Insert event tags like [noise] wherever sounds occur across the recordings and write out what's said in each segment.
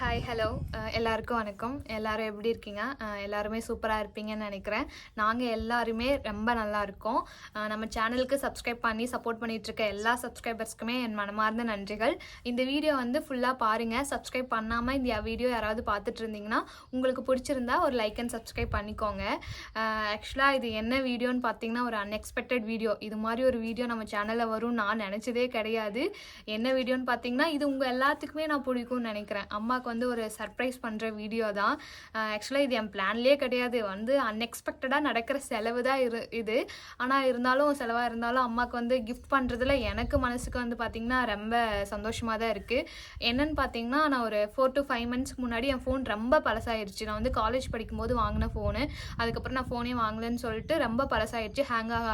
Hi hello uh, எல்லாருக்கும் வணக்கம். எல்லாரும் எப்படி இருக்கீங்க? Uh, எல்லாருமே சூப்பராக இருப்பீங்கன்னு நினைக்கிறேன். நாங்கள் எல்லாருமே ரொம்ப நல்லா இருக்கோம். Uh, நம்ம சேனலுக்கு சப்ஸ்கிரைப் பண்ணி சப்போர்ட் பண்ணிகிட்ருக்க இருக்க எல்லா சப்ஸ்கிரைபர்ஸ்க்குமே என் மனமார்ந்த நன்றிகள். இந்த வீடியோ வந்து ஃபுல்லாக பாருங்கள் சப்ஸ்கிரைப் பண்ணாமல் இந்த வீடியோ யாராவது பார்த்துட்டு இருந்தீங்கன்னா உங்களுக்கு பிடிச்சிருந்தா ஒரு லைக் அண்ட் சப்ஸ்கிரைப் பண்ணிக்கோங்க. ஆக்சுவலாக இது என்ன வீடியோன்னு பார்த்தீங்கன்னா ஒரு அன்எக்ஸ்பெக்டட் வீடியோ. இது மாதிரி ஒரு வீடியோ நம்ம சேனலில் வரும் நான் நினச்சதே கிடையாது. என்ன வீடியோன்னு பார்த்தீங்கன்னா இது உங்கள் எல்லாத்துக்குமே நான் பிடிக்கும்னு நினைக்கிறேன். அம்மாவுக்கு வந்து ஒரு சர்ப்ரைஸ் பண்ணுற வீடியோ தான். ஆக்சுவலாக இது என் பிளான்லேயே கிடையாது. வந்து அன்எக்ஸ்பெக்டடாக நடக்கிற செலவு தான் இரு இது. ஆனால் இருந்தாலும் செலவாக இருந்தாலும் அம்மாவுக்கு வந்து கிஃப்ட் பண்ணுறதுல எனக்கு மனசுக்கு வந்து பார்த்திங்கன்னா ரொம்ப சந்தோஷமாக தான் இருக்குது என்னன்னு பார்த்தீங்கன்னா நான் ஒரு ஃபோர் டு ஃபைவ் மந்த்ஸ்க்கு முன்னாடி என் ஃபோன் ரொம்ப பழசாயிருச்சு. நான் வந்து காலேஜ் படிக்கும்போது வாங்கின ஃபோனு அதுக்கப்புறம் நான் ஃபோனே வாங்கலன்னு சொல்லிட்டு ரொம்ப பழசாயிருச்சு. ஹேங் ஆக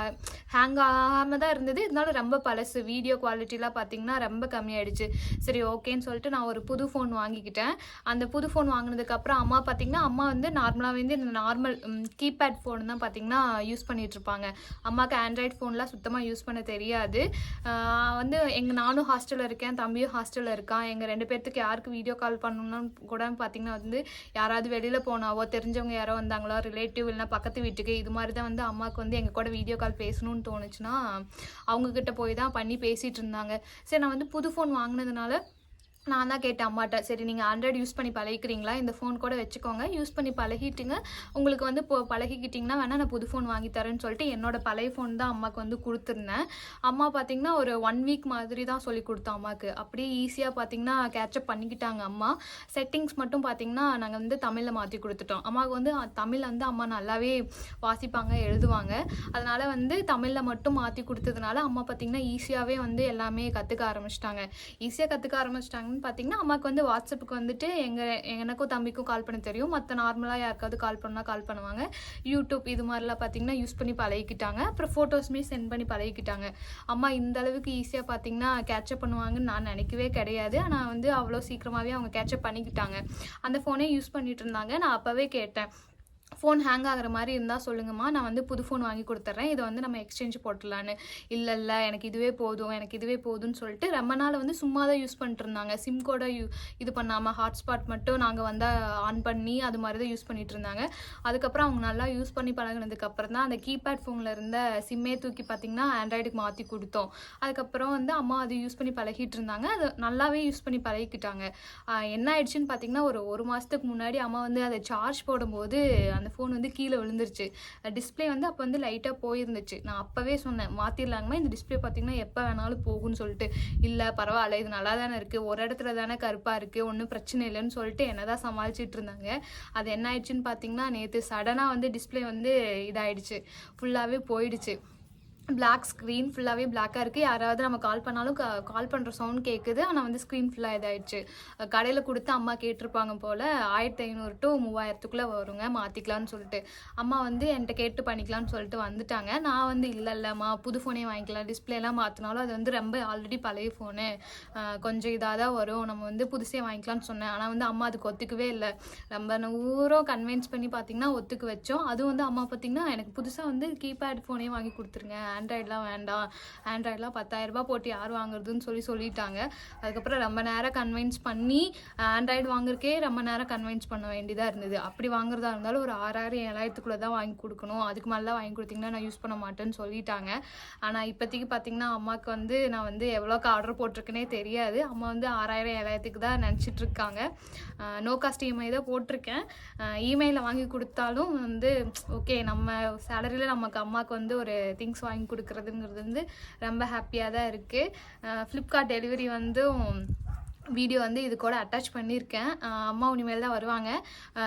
ஹேங் ஆகாமல் தான் இருந்தது. இருந்தாலும் ரொம்ப பழசு. வீடியோ குவாலிட்டிலாம் பார்த்தீங்கன்னா ரொம்ப கம்மியாயிடுச்சு. சரி ஓகேன்னு சொல்லிட்டு நான் ஒரு புது ஃபோன் வாங்கிக்கிட்டேன். அந்த புது ஃபோன் வாங்கினதுக்கப்புறம் அம்மா பார்த்தீங்கன்னா அம்மா வந்து நார்மலாக வந்து இந்த நார்மல் கீபேட் ஃபோன் தான் பார்த்தீங்கன்னா யூஸ் பண்ணிகிட்ருப்பாங்க இருப்பாங்க. அம்மாவுக்கு ஆண்ட்ராய்ட் ஃபோன்லாம் சுத்தமாக யூஸ் பண்ண தெரியாது. வந்து எங்கள் நானும் ஹாஸ்டலில் இருக்கேன் தம்பியும் ஹாஸ்டலில் இருக்கான். எங்கள் ரெண்டு பேர்த்துக்கு யாருக்கு வீடியோ கால் பண்ணணும்னு கூட பார்த்தீங்கன்னா வந்து யாராவது வெளியில் போனாவோ தெரிஞ்சவங்க யாரோ வந்தாங்களோ ரிலேட்டிவ் இல்லைனா பக்கத்து வீட்டுக்கு இது மாதிரி தான் வந்து அம்மாவுக்கு வந்து எங்கள் கூட வீடியோ கால் பேசணும்னு தோணுச்சுன்னா அவங்கக்கிட்ட போய் தான் பண்ணி பேசிகிட்டு இருந்தாங்க. சரி நான் வந்து புது ஃபோன் வாங்கினதுனால நான் தான் கேட்டேன் அம்மாட்ட சரி நீங்கள் ஆண்ட்ராய்டு யூஸ் பண்ணி பழகிக்கிறீங்களா? இந்த ஃபோன் கூட வச்சுக்கோங்க. யூஸ் பண்ணி பழகிட்டுங்க. உங்களுக்கு வந்து இப்போ பழகிக்கிட்டிங்கன்னா வேணால் நான் புது ஃபோன் வாங்கி தரேன்னு சொல்லிட்டு என்னோட பழைய ஃபோன் தான் அம்மாவுக்கு வந்து கொடுத்துருந்தேன். அம்மா பார்த்தீங்கன்னா ஒரு ஒன் வீக் மாதிரி தான் சொல்லி கொடுத்தோம் அம்மாவுக்கு அப்படியே ஈஸியாக பார்த்தீங்கன்னா கேட்சப் பண்ணிக்கிட்டாங்க அம்மா. செட்டிங்ஸ் மட்டும் பார்த்தீங்கன்னா நாங்கள் வந்து தமிழில் மாற்றி கொடுத்துட்டோம். அம்மாவுக்கு வந்து தமிழ் வந்து அம்மா நல்லாவே வாசிப்பாங்க எழுதுவாங்க. அதனால் வந்து தமிழில் மட்டும் மாற்றி கொடுத்ததுனால அம்மா பார்த்தீங்கன்னா ஈஸியாகவே வந்து எல்லாமே கற்றுக்க ஆரம்பிச்சிட்டாங்க. ஈஸியாக கற்றுக்க ஆரம்பிச்சிட்டாங்கன்னு பார்த்தீங்கன்னா அம்மாவுக்கு வந்து வாட்ஸ்அப்புக்கு வந்துட்டு எங்கள் எனக்கும் தம்பிக்கும் கால் பண்ண தெரியும். மற்ற நார்மலாக யாருக்காவது கால் பண்ணால் கால் பண்ணுவாங்க. யூடியூப் இது மாதிரிலாம் பார்த்தீங்கன்னா யூஸ் பண்ணி பழகிக்கிட்டாங்க. அப்புறம் ஃபோட்டோஸுமே சென்ட் பண்ணி பழகிக்கிட்டாங்க. அம்மா இந்த அளவுக்கு ஈஸியாக பார்த்தீங்கன்னா கேட்சப் பண்ணுவாங்கன்னு நான் நினைக்கவே கிடையாது. ஆனால் வந்து அவ்வளோ சீக்கிரமாகவே அவங்க கேட்சப் பண்ணிக்கிட்டாங்க. அந்த ஃபோனே யூஸ் பண்ணிகிட்டு இருந்தாங்க. நான் அப்போவே கேட்டேன். ஃபோன் ஹேங் ஆகிற மாதிரி இருந்தால் சொல்லுங்கம்மா. நான் வந்து புது ஃபோன் வாங்கி கொடுத்துட்றேன் இதை வந்து நம்ம எக்ஸ்சேஞ்ச் போட்டுடலான்னு. இல்லை இல்லை எனக்கு இதுவே போதும் எனக்கு இதுவே போதும்னு சொல்லிட்டு ரொம்ப நாள் வந்து சும்மா தான் யூஸ் பண்ணிட்டு இருந்தாங்க சிம் கூட யூ இது பண்ணாமல் ஹாட்ஸ்பாட் மட்டும் நாங்கள் வந்து ஆன் பண்ணி அது மாதிரி தான் யூஸ் பண்ணிட்டு இருந்தாங்க அதுக்கப்புறம் அவங்க நல்லா யூஸ் பண்ணி பழகினதுக்கப்புறம் தான் அந்த கீபேட் ஃபோனில் இருந்த சிம்மே தூக்கி பார்த்திங்கன்னா ஆண்ட்ராய்டுக்கு மாற்றி கொடுத்தோம். அதுக்கப்புறம் வந்து அம்மா அது யூஸ் பண்ணி பழகிட்டு இருந்தாங்க அது நல்லாவே யூஸ் பண்ணி பழகிக்கிட்டாங்க. என்ன ஆயிடுச்சுன்னு பார்த்தீங்கன்னா ஒரு ஒரு மாதத்துக்கு முன்னாடி அம்மா வந்து அதை சார்ஜ் போடும்போது அந்த ஃபோன் வந்து கீழே விழுந்துருச்சு. டிஸ்பிளே வந்து அப்போ வந்து லைட்டாக போயிருந்துச்சு. நான் அப்போவே சொன்னேன் மாற்றிடலாங்கம்மா இந்த டிஸ்ப்ளே பார்த்தீங்கன்னா எப்போ வேணாலும் போகும்னு சொல்லிட்டு. இல்லை பரவாயில்ல இது நல்லா தானே இருக்குது ஒரு இடத்துல தானே கருப்பாக இருக்குது ஒன்றும் பிரச்சனை இல்லைன்னு சொல்லிட்டு என்ன தான் சமாளிச்சிட்டு இருந்தாங்க. அது என்ன ஆயிடுச்சுன்னு பார்த்தீங்கன்னா நேற்று சடனாக வந்து டிஸ்ப்ளே வந்து இதாயிடுச்சு. ஃபுல்லாகவே போயிடுச்சு. பிளாக் ஸ்க்ரீன் ஃபுல்லாகவே பிளாக்காக இருக்குது யாராவது நம்ம கால் பண்ணாலும் கால் பண்ணுற சவுண்ட் கேட்குது ஆனால் வந்து ஸ்க்ரீன் ஃபுல்லாக இதாயிடுச்சு. கடையில் கொடுத்து அம்மா கேட்டிருப்பாங்க போல் ஆயிரத்தி ஐநூறு டு மூவாயிரத்துக்குள்ளே வருங்க மாற்றிக்கலான்னு சொல்லிட்டு. அம்மா வந்து என்கிட்ட கேட்டு பண்ணிக்கலாம்னு சொல்லிட்டு வந்துட்டாங்க. நான் வந்து இல்லை இல்லைம்மா புது ஃபோனே வாங்கிக்கலாம். டிஸ்பிளேலாம் மாற்றினாலும் அது வந்து ரொம்ப ஆல்ரெடி பழைய ஃபோனு கொஞ்சம் இதாக தான் வரும். நம்ம வந்து புதுசே வாங்கிக்கலாம்னு சொன்னேன். ஆனால் வந்து அம்மா அதுக்கு ஒத்துக்கவே இல்லை. ரொம்ப நூறும் கன்வின்ஸ் பண்ணி பார்த்தீங்கன்னா ஒத்துக்க வச்சோம். அதுவும் வந்து அம்மா பார்த்தீங்கன்னா எனக்கு புதுசாக வந்து கீபேட் ஃபோனே வாங்கி கொடுத்துருங்க. ஆண்ட்ராய்டெலாம் வேண்டாம். ஆண்ட்ராய்டெலாம் பத்தாயிரரூபா போட்டு யார் வாங்குறதுன்னு சொல்லி சொல்லிட்டாங்க. அதுக்கப்புறம் ரொம்ப நேரம் கன்வின்ஸ் பண்ணி ஆண்ட்ராய்டு வாங்குறக்கே ரொம்ப நேரம் கன்வின்ஸ் பண்ண வேண்டியதாக இருந்தது. அப்படி வாங்குறதா இருந்தாலும் ஒரு ஆறாயிரம் ஏழாயிரத்துக்குள்ளே தான் வாங்கி கொடுக்கணும். அதுக்கு மேலே வாங்கி கொடுத்தீங்கன்னா நான் யூஸ் பண்ண மாட்டேன்னு சொல்லிட்டாங்க. ஆனால் இப்போதைக்கு பார்த்தீங்கன்னா அம்மாவுக்கு வந்து நான் வந்து எவ்வளோக்கு ஆர்டர் போட்டிருக்கேனே தெரியாது. அம்மா வந்து ஆறாயிரம் ஏழாயிரத்துக்கு தான் நினச்சிட்டு இருக்காங்க. நோ காஸ்ட் இஎம்ஐ தான் போட்டிருக்கேன். இமெயிலில் வாங்கி கொடுத்தாலும் வந்து ஓகே நம்ம சேலரியில் நமக்கு அம்மாவுக்கு வந்து ஒரு திங்ஸ் வாங்கி கொடுக்குறதுங்கிறது வந்து ரொம்ப ஹாப்பியாக தான் இருக்குது ஃப்ளிப்கார்ட் டெலிவரி வந்து வீடியோ வந்து இது கூட அட்டாச் பண்ணியிருக்கேன் அம்மா இனிமேல் தான் வருவாங்க.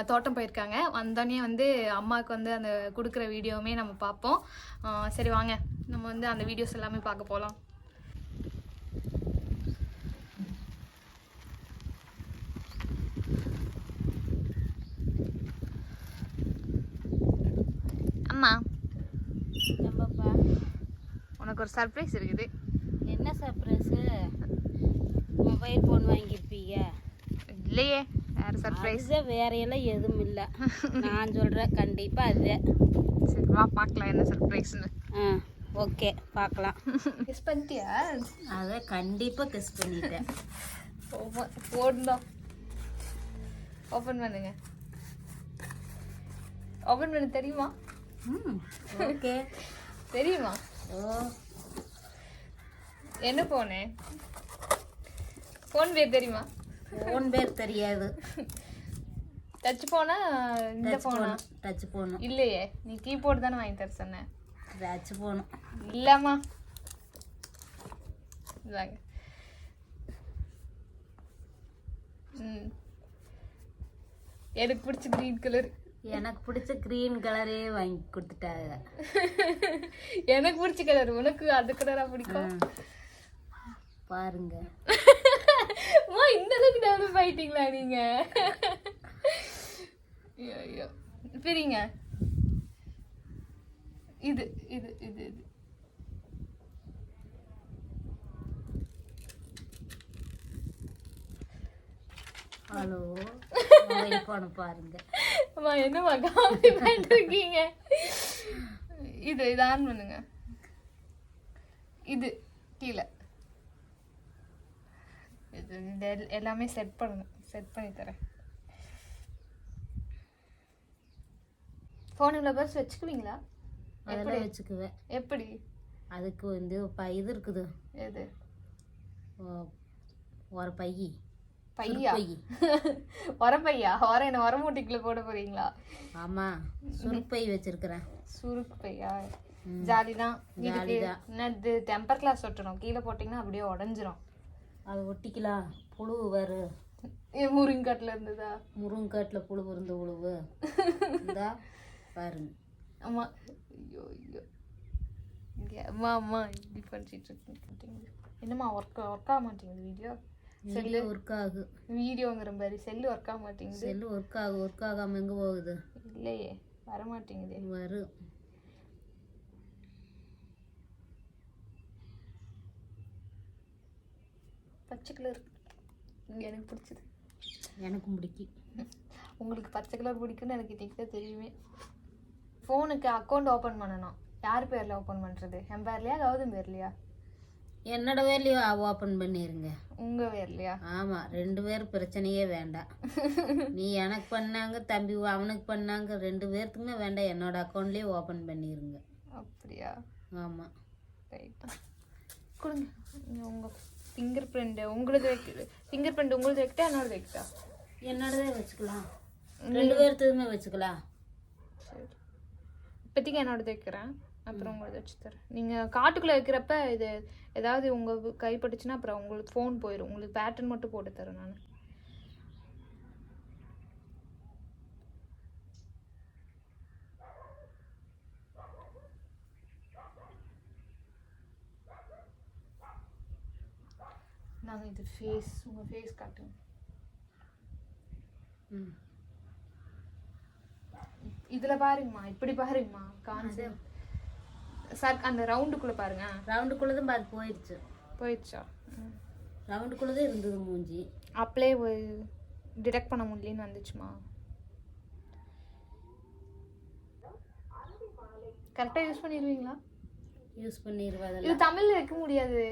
தோட்டம் போயிருக்காங்க. வந்தோடனே வந்து அம்மாவுக்கு வந்து அந்த கொடுக்குற வீடியோவுமே நம்ம பார்ப்போம். சரி வாங்க. நம்ம வந்து அந்த வீடியோஸ் எல்லாமே பார்க்க போகலாம் அம்மா என்னப்பா உனக்கு ஒரு சர்ப்ரைஸ் இருக்குது. என்ன சர்ப்ரைஸு மொபைல் ஃபோன் வாங்கியிருப்பீங்க. இல்லையே வேறு சர்ப்ரைஸ் வேற எல்லாம் எதுவும் இல்லை. நான் சொல்கிறேன் கண்டிப்பாக அதுவே. சரி வா பார்க்கலாம் என்ன சர்ப்ரைஸ்னு ஆ ஓகே பார்க்கலாம். மிஸ் பண்ணிட்டியா? அதை கண்டிப்பாக கெஸ் பண்ணிட்டேன். போடலாம் ஓப்பன் பண்ணுங்க. ஓப்பன் பண்ண தெரியுமா? ம் ஓகே தெரியுமா? ஓ. என்ன போனே ஃபோன் பேர் தெரியுமா? ஃபோன் பேர் தெரியாது. டச் போனா இந்த போனா டச் போகணும் இல்லையே நீ கீபோர்டு தானே வாங்கி தர சொன்ன. டச் போகணும் இல்லம்மா இதாங்க ம். எனக்கு பிடிச்ச கிரீன் கலர் எனக்கு பிடிச்ச க்ரீன் கலரே வாங்கி கொடுத்துட்டாங்க. [laughs] எனக்கு பிடிச்ச கலர் உனக்கு அது கலரா பிடிக்கும். பாருங்க. [laughs] அம்மா இந்த அளவுக்கு டெவலப் ஆயிட்டீங்களா நீங்க? ஐயோ, பிரிங்க. இது இது இது இது. ஹலோ ஃபோனை [laughs] பாருங்க. அம்மா என்னம்மா காமெடி பண்ணிருக்கீங்க? இது இது ஆன் பண்ணுங்க. இது கீழே. இந்த எல்லாமே செட் பண்ணணும் செட் பண்ணி தரேன் ஃபோன் இவ்வளோ பர்ஸ் வச்சுக்குவீங்களா அதெல்லாம் வச்சுக்குவேன் எப்படி அதுக்கு வந்து இது இருக்குது எது ஒரு பையி பையா பையி உரப்பையா உர என்ன உரமூட்டிக்குள்ள போட போறீங்களா ஆமா சுருப்பை வச்சிருக்கிறேன் சுருக்கு பையா ஜாலிதான். என்னது டெம்பர் கிளாஸ் ஒட்டணும் கீழே போட்டிங்கன்னா அப்படியே உடஞ்சிரும் அது ஒட்டிக்கலாம் புழு வரும் முருங்கட்டில் இருந்ததா? முருங்காட்டில் புழு இருந்து உழுவு. இந்தா பாருங்க. அம்மா ஐயோ ஐயோ. இங்க அம்மா அம்மா இப்படி இருக்கீங்க. என்னம்மா ஒர்க் ஒர்க் ஆக மாட்டேங்குது வீடியோ செல்லு. ஒர்க் ஆகு. வீடியோங்கிற மாதிரி செல்லு ஒர்க் ஆக மாட்டேங்குது. செல்லு ஒர்க் ஆகு ஒர்க் ஆகாம எங்க போகுது? இல்லையே வர மாட்டேங்குதே. வரும் பச்சை கலர் எனக்கு பிடிச்சது. எனக்கும் பிடிக்கும். உங்களுக்கு பச்சை கலர் பிடிக்கும்னு எனக்கு இன்னைக்கு தான் தெரியுமே ஃபோனுக்கு அக்கௌண்ட் ஓப்பன் பண்ணணும். யார் பேரில் ஓப்பன் பண்ணுறது என் பேர்லையா கௌதம் பேர்லையா? என்னோட வேலையோ ஓப்பன் பண்ணிருங்க. உங்கள் பேர்லையா? ஆமா ரெண்டு பேர் பிரச்சனையே வேண்டாம். [laughs] நீ எனக்கு பண்ணாங்க தம்பி அவனுக்கு பண்ணாங்க ரெண்டு பேர்த்துக்குமே வேண்டாம். என்னோட அக்கௌண்ட்லயே ஓப்பன் பண்ணிருங்க. அப்படியா? ஆமா. ரைட் கொடுங்க. உங்கள் ஃபிங்கர் பிரிண்ட் உங்களது வைக்க ஃபிங்கர் பிரிண்ட் உங்களது வைக்கிட்டா என்னோட வைக்கிட்டா? என்னோடதே வச்சுக்கலாம். ரெண்டு பேர்த்துக்குமே வச்சுக்கலாம். சரி. இப்போதைக்கு என்னோடது வைக்கிறேன். அப்புறம் உங்களது வச்சு தரேன். நீங்கள் காட்டுக்குள்ளே வைக்கிறப்ப இது ஏதாவது உங்கள் கைப்பட்டுச்சுன்னா அப்புறம் உங்களுக்கு ஃபோன் போயிடும் உங்களுக்கு பேட்டர்ன் மட்டும் போட்டு தரேன் நான். நாங்கள் இது ஃபேஸ் உங்கள் ஃபேஸ் காட்டுங்க ம் இதுல பாருங்கம்மா இப்படி பாருங்கம்மா காஞ்சு சார் அந்த ரவுண்டுக்குள்ள பாருங்க. ரவுண்டுக்குள்ளதும் அது போயிடுச்சு போயிடுச்சா ம். ரவுண்டுக்குள்ளதே இருந்தது மூஞ்சி. அப்படியே டிடெக்ட் பண்ண முடியலன்னு வந்துச்சுமா? கரெக்டாக யூஸ் பண்ணிடுவீங்களா யூஸ் பண்ணிடுவதில்ல இது தமிழ்ல வைக்க முடியாது.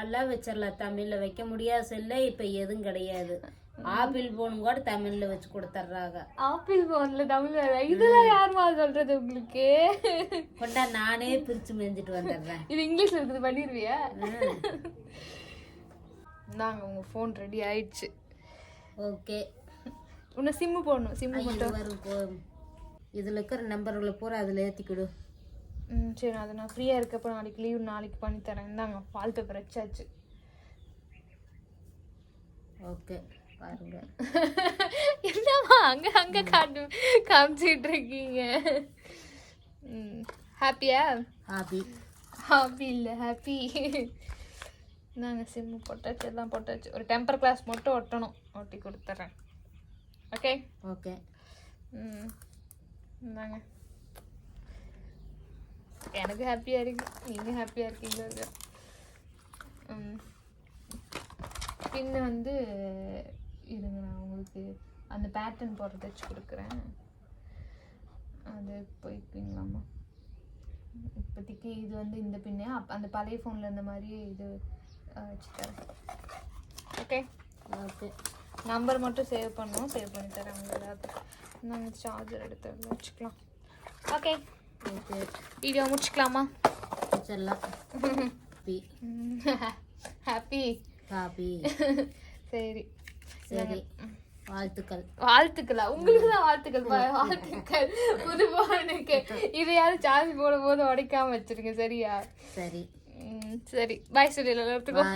எல்லாம் வச்சிடலாம் தமிழ்ல வைக்க முடியாத செல்ல இப்ப எதுவும் கிடையாது. ஆப்பிள் போன் கூட தமிழ்ல வச்சு கொடுத்துட்றாங்க ஆப்பிள் ஃபோன்ல தமிழ் இதெல்லாம் யாருமா சொல்றது உங்களுக்கு? கொண்டா நானே பிரிச்சு மெஞ்சிட்டு வந்துடுறேன். இது இங்கிலீஷ்ல இருக்குது பண்ணிடுவியா இந்தாங்க உங்க ஃபோன் ரெடி ஆயிடுச்சு. ஓகே. இன்னும் சிம்மு போடணும் சிம்மு இது வரும் போ இதுல இருக்கிற நம்பர்களை பூரா அதுல ஏத்திக்கிடு. ம் சரி அது நான் ஃப்ரீயாக இருக்கப்போ நாளைக்கு லீவ் நாளைக்கு பண்ணி தரேன். இந்தாங்க வால்பேப்பர் வச்சாச்சு. ஓகே பாருங்க. என்னம்மா அங்கே அங்கே காட்டு காமிச்சிட்டு இருக்கீங்க? ம் ஹாப்பியா ஹாபி ஹாப்பி இல்லை ஹாப்பி நாங்கள் சிம்மு போட்டாச்சு எல்லாம் போட்டாச்சு. ஒரு டெம்பர் கிளாஸ் மட்டும் ஒட்டணும். ஒட்டி கொடுத்துட்றேன் ஓகே ஓகே ம் இந்தாங்க. எனக்கு ஹாப்பியாக இருக்கு நீங்கள் ஹாப்பியாக இருக்கீங்க. பின்ன வந்து இருங்க நான் உங்களுக்கு அந்த பேட்டர்ன் போடுறத வச்சு கொடுக்குறேன். அது போய்க்குங்களாம்மா இப்போதைக்கு இது வந்து இந்த பின்னு அப் அந்த பழைய ஃபோனில் இருந்த மாதிரியே இது வச்சு தரேன். ஓகே ஓகே நம்பர் மட்டும் சேவ் பண்ணோம் சேவ் பண்ணி தரேன். உங்க எல்லாத்துக்கும் நாங்கள் சார்ஜர் எடுத்து வச்சுக்கலாம். ஓகே வீடியோ முடிச்சுக்கலாமா? ஹாப்பி காபி [laughs] சரி. சரி. வாழ்த்துக்கள். வாழ்த்துக்களா? உங்களுக்கு தான் வாழ்த்துக்கள். வாழ்த்துக்கள். புது போனுக்கு இதையாவது சார்ஜ் போடும் போது உடைக்காம வச்சிருங்க. சரியா? சரி. சரி. பாய் சொல்லி எல்லாத்துக்கும்